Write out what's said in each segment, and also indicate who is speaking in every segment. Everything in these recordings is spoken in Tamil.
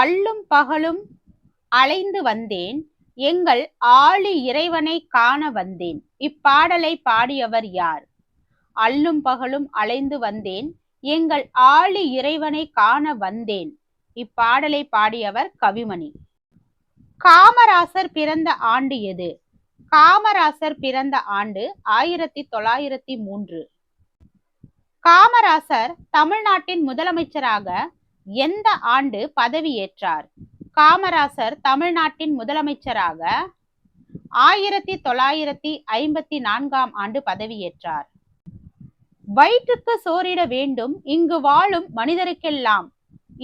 Speaker 1: அல்லும் பகலும் அலைந்து வந்தேன் எங்கள் ஆழி இறைவனை காண வந்தேன் இப்பாடலை பாடியவர் யார் அல்லும் பகலும் அலைந்து வந்தேன் எங்கள் ஆழி இறைவனை காண வந்தேன் இப்பாடலை பாடியவர் கவிமணி காமராசர் பிறந்த ஆண்டு எது காமராசர் பிறந்த ஆண்டு ஆயிரத்தி தொள்ளாயிரத்தி மூன்று காமராசர் தமிழ்நாட்டின் முதலமைச்சராக எந்த ஆண்டு பதவியேற்றார் காமராசர் தமிழ்நாட்டின் முதலமைச்சராக ஆயிரத்தி தொள்ளாயிரத்தி ஐம்பத்தி நான்காம் ஆண்டு பதவியேற்றார் வயிற்றுக்கு சோரிட வேண்டும் இங்கு வாழும் மனிதருக்கெல்லாம்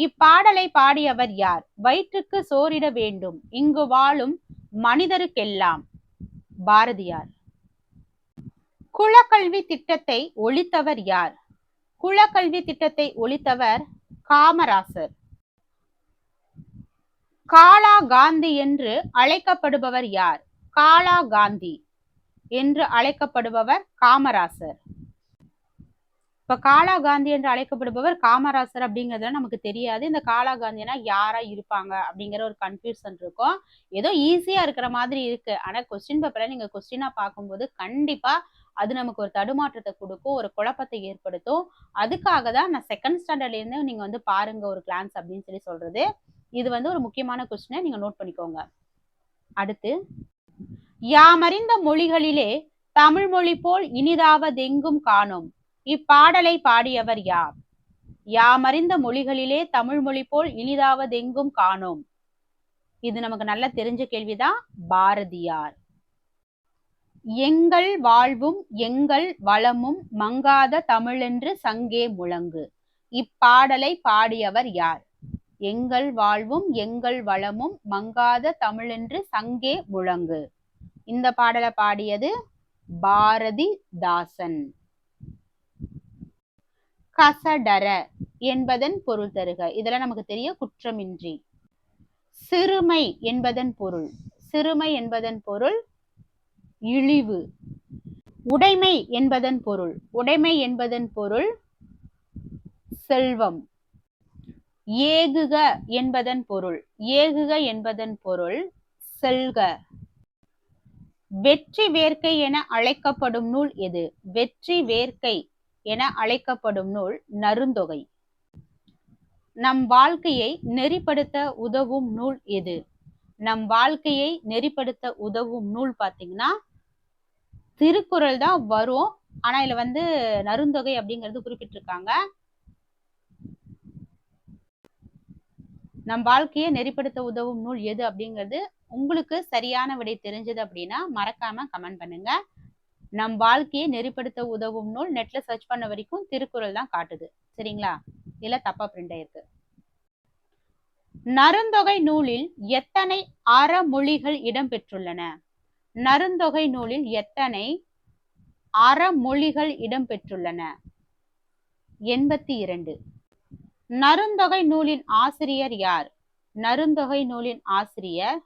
Speaker 1: இப்பாடலை பாடியவர் யார் வயிற்றுக்கு சோரிட வேண்டும் இங்கு வாழும் மனிதருக்கெல்லாம் பாரதியார் குலக்கல்வி திட்டத்தை ஒழித்தவர் யார் குலக்கல்வி திட்டத்தை ஒழித்தவர் காமராசர் காளா காந்தி என்று அழைக்கப்படுபவர் யார் காளா காந்தி என்று அழைக்கப்படுபவர் காமராசர் இப்ப காலா காந்தி என்று அழைக்கப்படுபவர் காமராசர் அப்படிங்கறதுல நமக்கு தெரியாது இந்த காலா காந்தினா யாரா இருப்பாங்க அப்படிங்கிற ஒரு கன்ஃபியூசன் இருக்கும் ஏதோ ஈஸியா இருக்கிற மாதிரி இருக்கு ஆனா கொஸ்டின் பேப்பர்ல நீங்க கொஸ்டினா பார்க்கும்போது கண்டிப்பா அது நமக்கு ஒரு தடுமாற்றத்தை கொடுக்கும் ஒரு குழப்பத்தை ஏற்படுத்தும் அதுக்காக தான் நான் செகண்ட் ஸ்டாண்டர்ட்லேருந்து நீங்கள் வந்து பாருங்க ஒரு கிளான்ஸ் அப்படின்னு சொல்லி சொல்கிறது இது வந்து ஒரு முக்கியமான கொஸ்டினை நீங்கள் நோட் பண்ணிக்கோங்க அடுத்து யாமறிந்த மொழிகளிலே தமிழ் மொழி போல் இனிதாவதெங்கும் காணும் இப்பாடலை பாடியவர் யார் யாமறிந்த மொழிகளிலே தமிழ் மொழி போல் இனிதாவதெங்கும் காணோம் இது நமக்கு நல்லா தெரிஞ்ச கேள்விதான் பாரதியார் எங்கள் வாழ்வும் எங்கள் வளமும் மங்காத தமிழென்று சங்கே முழங்கு இப்பாடலை பாடியவர் யார் எங்கள் வாழ்வும் எங்கள் வளமும் மங்காத தமிழென்று சங்கே முழங்கு இந்த பாடலை பாடியது பாரதி தாசன் கசடர என்பதன் பொருள் தருக இதெல்லாம் நமக்கு தெரிய குற்றமின்றி சிறுமை என்பதன் பொருள் சிறுமை என்பதன் பொருள் இழிவு உடைமை என்பதன் பொருள் உடைமை என்பதன் பொருள் செல்வம் ஏகுக என்பதன் பொருள் ஏகுக என்பதன் பொருள் செல்க வெற்றி வேர்க்கை என அழைக்கப்படும் நூல் எது வெற்றி வேர்க்கை என அழைக்கப்படும் நூல் நருந்தொகை நம் வாழ்க்கையை நெறிப்படுத்த உதவும் நூல் எது நம் வாழ்க்கையை நெறிப்படுத்த உதவும் நூல் பார்த்தீங்கன்னா திருக்குறள் தான் வரும் ஆனா இதுல வந்து நருந்தொகை அப்படிங்கிறது குறிப்பிட்டிருக்காங்க நம் வாழ்க்கையை நெறிப்படுத்த உதவும் நூல் எது அப்படிங்கிறது உங்களுக்கு சரியான விடை தெரிஞ்சது அப்படின்னா மறக்காம கமெண்ட் பண்ணுங்க நம் வாழ்க்கையை நெறிப்படுத்த உதவும் நூல் நெட்ல சர்ச் பண்ண வரைக்கும் திருக்குறள் தான் காட்டுது சரிங்களா இல்ல தப்பா பிரிண்ட் ஆயிருக்கு நருந்தொகை நூலில் எத்தனை அறமொழிகள் இடம்பெற்றுள்ளன நருந்தொகை நூலில் எத்தனை அறமொழிகள் இடம்பெற்றுள்ளன எண்பத்தி இரண்டு நருந்தொகை நூலின் ஆசிரியர் யார் நருந்தொகை நூலின் ஆசிரியர்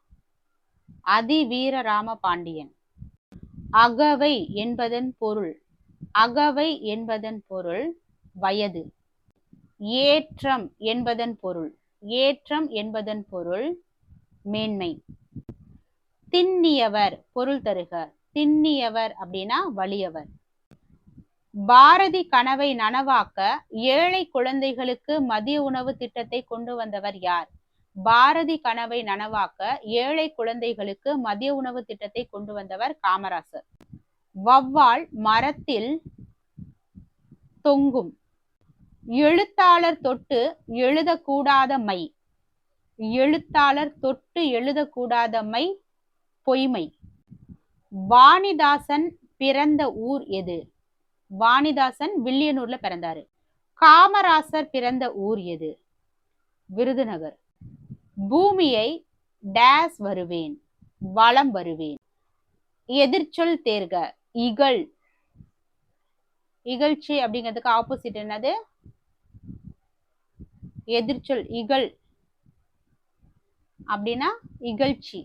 Speaker 1: அதிவீர ராம பாண்டியன் அகவை என்பதன் பொருள் அகவை என்பதன் பொருள் வயது ஏற்றம் என்பதன் பொருள் ஏற்றம் என்பதன் பொருள் மேன்மை திண்ணியவர் பொருள் தருக திண்ணியவர் அப்படின்னா வலியவர் பாரதி கனவை நனவாக்க ஏழை குழந்தைகளுக்கு மதிய உணவு திட்டத்தை கொண்டு வந்தவர் யார் பாரதி கனவை நனவாக்க ஏழை குழந்தைகளுக்கு மதிய உணவு திட்டத்தை கொண்டு வந்தவர் காமராசர் வவ்வால் மரத்தில் தொங்கும் எழுத்தாளர் தொட்டு எழுதக்கூடாத மை எழுத்தாளர் தொட்டு எழுதக்கூடாத மை பொய்மை வாணிதாசன் பிறந்த ஊர் எது வாணிதாசன் வில்லியனூர்ல பிறந்தாரு காமராசர் பிறந்த ஊர் எது விருதுநகர் பூமியை டேஸ் வருவேன் வளம் வருவேன் எதிர்ச்சொல் தேர்க இகழ் இகழ்ச்சி அப்படிங்கிறதுக்கு ஆப்போசிட் என்னது எதிர்ச்சொல் இகழ் அப்படின்னா இகழ்ச்சி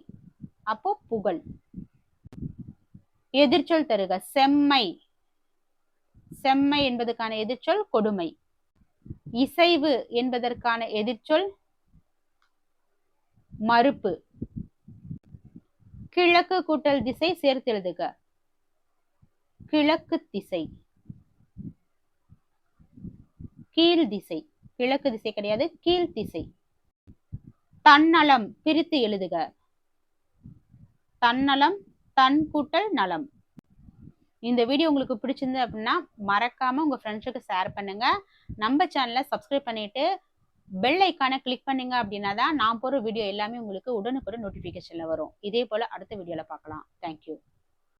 Speaker 1: அப்போ புகழ் எதிர்ச்சொல் தருக செம்மை செம்மை என்பதற்கான எதிர்ச்சொல் கொடுமை இசைவு என்பதற்கான எதிர்ச்சொல் மறுப்பு கிழக்கு கூட்டல் திசை சேர்த்து எழுதுக கிழக்கு திசை கீழ் திசை கிழக்கு திசை கிடையாது கீழ் திசை தன்னலம் பிரித்து எழுதுக தன்னலம் தன் கூட்டல் நலம் இந்த வீடியோ உங்களுக்கு பிடிச்சிருந்தது அப்படின்னா மறக்காமல் உங்கள் ஃப்ரெண்ட்ஸுக்கு ஷேர் பண்ணுங்கள் நம்ம சேனலை சப்ஸ்கிரைப் பண்ணிவிட்டு பெல் ஐக்கானை கிளிக் பண்ணுங்க அப்படின்னா தான் நான் போகிற வீடியோ எல்லாமே உங்களுக்கு உடனுக்குடன் நோட்டிஃபிகேஷனில் வரும் இதே போல் அடுத்த வீடியோவில் பார்க்கலாம் தேங்க்யூ